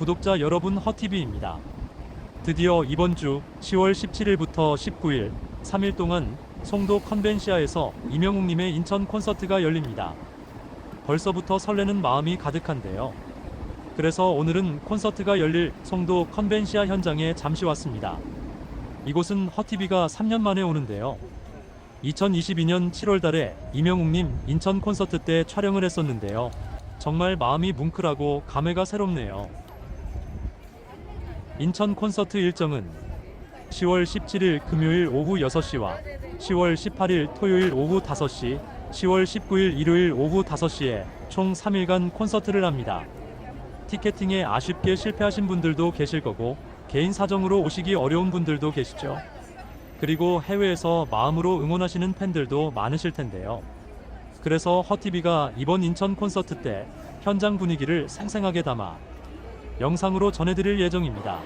구독자 여러분 허TV입니다. 드디어 이번 주 10월 17일부터 19일 3일 동안 송도 컨벤시아에서 이명웅님의 인천 콘서트가 열립니다. 벌써부터 설레는 마음이 가득한데요. 그래서 오늘은 콘서트가 열릴 송도 컨벤시아 현장에 잠시 왔습니다. 이곳은 허TV가 3년 만에 오는데요. 2022년 7월 달에 이명웅님 인천 콘서트 때 촬영을 했었는데요. 정말 마음이 뭉클하고 감회가 새롭네요. 인천 콘서트 일정은 10월 17일 금요일 오후 6시와 10월 18일 토요일 오후 5시, 10월 19일 일요일 오후 5시에 총 3일간 콘서트를 합니다. 티켓팅에 아쉽게 실패하신 분들도 계실 거고 개인 사정으로 오시기 어려운 분들도 계시죠. 그리고 해외에서 마음으로 응원하시는 팬들도 많으실 텐데요. 그래서 허티비가 이번 인천 콘서트 때 현장 분위기를 생생하게 담아 영상으로 전해드릴 예정입니다.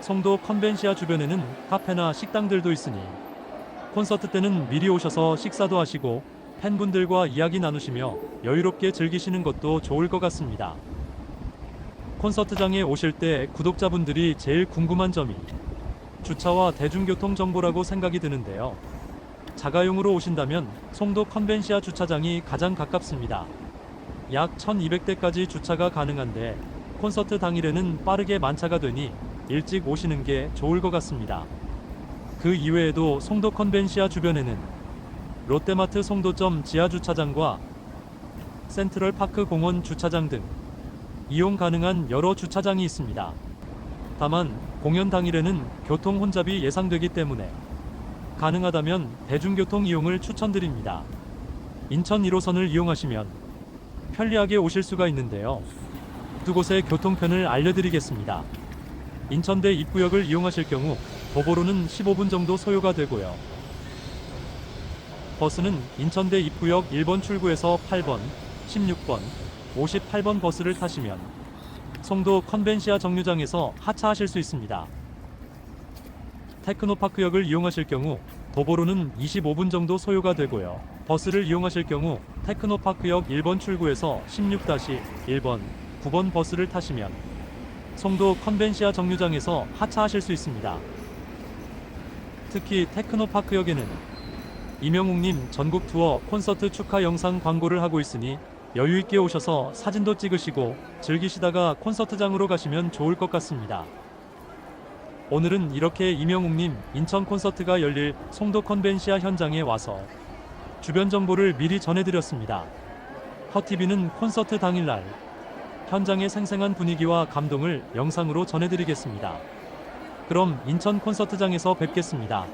송도 컨벤시아 주변에는 카페나 식당들도 있으니 콘서트 때는 미리 오셔서 식사도 하시고 팬분들과 이야기 나누시며 여유롭게 즐기시는 것도 좋을 것 같습니다. 콘서트장에 오실 때 구독자분들이 제일 궁금한 점이 주차와 대중교통 정보라고 생각이 드는데요. 자가용으로 오신다면 송도 컨벤시아 주차장이 가장 가깝습니다. 약 1200대까지 주차가 가능한데 콘서트 당일에는 빠르게 만차가 되니 일찍 오시는 게 좋을 것 같습니다. 그 이외에도 송도 컨벤시아 주변에는 롯데마트 송도점 지하 주차장과 센트럴 파크 공원 주차장 등 이용 가능한 여러 주차장이 있습니다. 다만 공연 당일에는 교통 혼잡이 예상되기 때문에 가능하다면 대중교통 이용을 추천드립니다. 인천 1호선을 이용하시면 편리하게 오실 수가 있는데요. 두 곳의 교통편을 알려드리겠습니다. 인천대 입구역을 이용하실 경우 도보로는 15분 정도 소요가 되고요. 버스는 인천대 입구역 1번 출구에서 8번, 16번, 58번 버스를 타시면 송도 컨벤시아 정류장에서 하차하실 수 있습니다. 테크노파크역을 이용하실 경우 도보로는 25분 정도 소요가 되고요. 버스를 이용하실 경우 테크노파크역 1번 출구에서 16-1번, 9번 버스를 타시면 송도 컨벤시아 정류장에서 하차하실 수 있습니다. 특히 테크노파크역에는 이명웅님 전국 투어 콘서트 축하 영상 광고를 하고 있으니 여유 있게 오셔서 사진도 찍으시고 즐기시다가 콘서트장으로 가시면 좋을 것 같습니다. 오늘은 이렇게 이명웅님 인천 콘서트가 열릴 송도 컨벤시아 현장에 와서 주변 정보를 미리 전해드렸습니다. 허티비는 콘서트 당일날 현장의 생생한 분위기와 감동을 영상으로 전해드리겠습니다. 그럼 인천 콘서트장에서 뵙겠습니다.